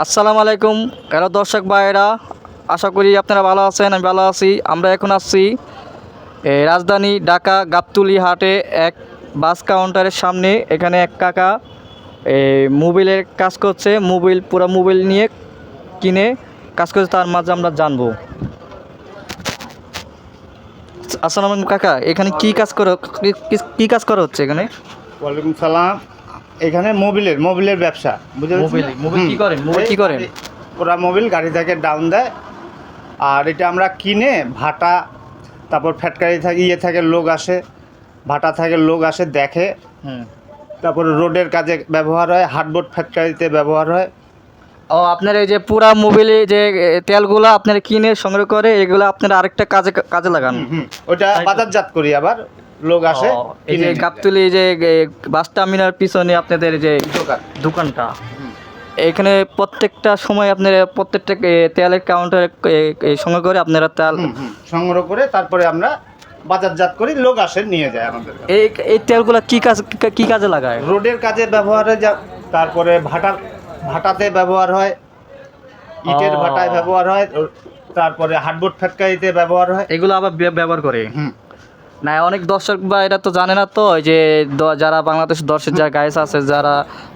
আসসালামু আলাইকুম। হ্যালো দর্শক ভাইয়েরা, আশা করি আপনারা ভালো আছেন, আমি ভালো আছি। আমরা এখন আসছি রাজধানী ঢাকা গাবতুলি হাটে এক বাস কাউন্টারের সামনে। এখানে এক কাকা মোবিলের কাজ করছে, মোবিল, পুরো মোবিল নিয়ে কিনে কাজ করছে, তার মাঝে আমরা জানব। আসসালামু আলাইকুম কাকা, এখানে কি কাজ করে কি কাজ করা হচ্ছে এখানে? ওয়ালাইকুম সালাম। এখানে মোবিলের মোবিলের ব্যবসা বুঝতে? মোবিল, মোবিল কি। করেন? মোবিল কি করেন? ওরা মোবিল গাড়ি থেকে ডাউন দেয় আর এটা আমরা কিনে ভাটা তারপর ফ্যাটকারি থাকে ইয়ে থাকে লোক আসে ভাটা থাকে লোক আসে দেখে হুম তারপরে রোডের কাজে ব্যবহার হয় হার্ডবোর্ড ফ্যাক্টরিতে ব্যবহার হয় ও আপনার এই যে পুরা মোবিলে যে তেলগুলো আপনারা কিনে সংগ্রহ করে এগুলো আপনারা আরেকটা কাজে কাজে লাগান হুম ওটা বাজারজাত করি আবার লোক আসে এই যে গাবতলি যে বাস টার্মিনাল পিছনে আপনাদের যে দোকান। দোকানটা। এখানে প্রত্যেকটা সময় আপনারা প্রত্যেকটা তেলের কাউন্টারে সংগ্রহ করে আপনারা তেল। সংগ্রহ করে তারপরে আমরা বাজারজাত করি লোক আসে নিয়ে যায় আমাদের এই এই তেলগুলো কি কাজ কি কাজে লাগায় রোডের কাজে ব্যবহার হয় যা তারপরে ভাটা ভাটাতে ব্যবহার হয় ইটের। ভাটায় ব্যবহার হয় তারপরে হার্ডবোর্ড ফ্যাক্টরিতে ব্যবহার হয় এগুলো আবার ব্যবহার করে হুম না অনেক দর্শক বা এটা তো জানে না তো যে যারা বাংলাদেশ দর্শক যারা গাইস আছে যারা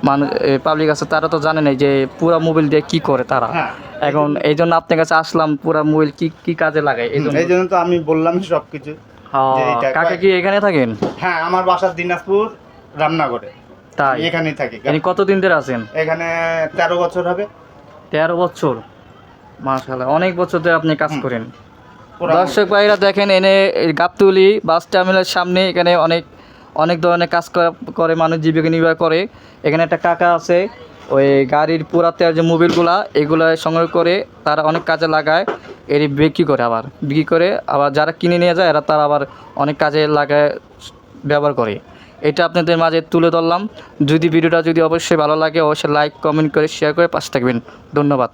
মানুষ পাবলিক আছে তারা তো জানে না যে পুরা মোবাইল দিয়ে কি করে তারা। হ্যাঁ। এখন এই জন্য আপনার কাছে আসলাম পুরা মোবাইল কি কি কাজে লাগায় এই জন্য। তো আমি বললাম সব কিছু হ্যাঁ, কাকা কি এখানে থাকেন? হ্যাঁ আমার বাসা দিনাজপুর রামনগরে। তাই? এখানেই থাকি এখানে কতদিন ধরে আছেন? এখানে তেরো বছর হবে। তেরো বছর। মাশাল্লাহ অনেক বছর ধরে আপনি কাজ করেন। দর্শক ভাইরা দেখেন, এনে গাবতলি বাস টার্মিনালের সামনে এখানে অনেক অনেক ধরনের কাজ করে মানুষ জীবিকা নির্বাহ করে। এখানে একটা কাকা আছে, ওই গাড়ির পুরাতে যে মোবিলগুলা, এগুলো সংগ্রহ করে তারা অনেক কাজে লাগায়, এর বিক্রি করে আবার। বিক্রি করে আবার যারা কিনে নিয়ে যায়, এরা তারা আবার অনেক কাজে লাগায়, ব্যবহার করে। এটা আপনাদের মাঝে তুলে ধরলাম। যদি ভিডিওটা যদি অবশ্যই ভালো লাগে, অবশ্যই লাইক কমেন্ট করে শেয়ার করে পাশে থাকবেন। ধন্যবাদ।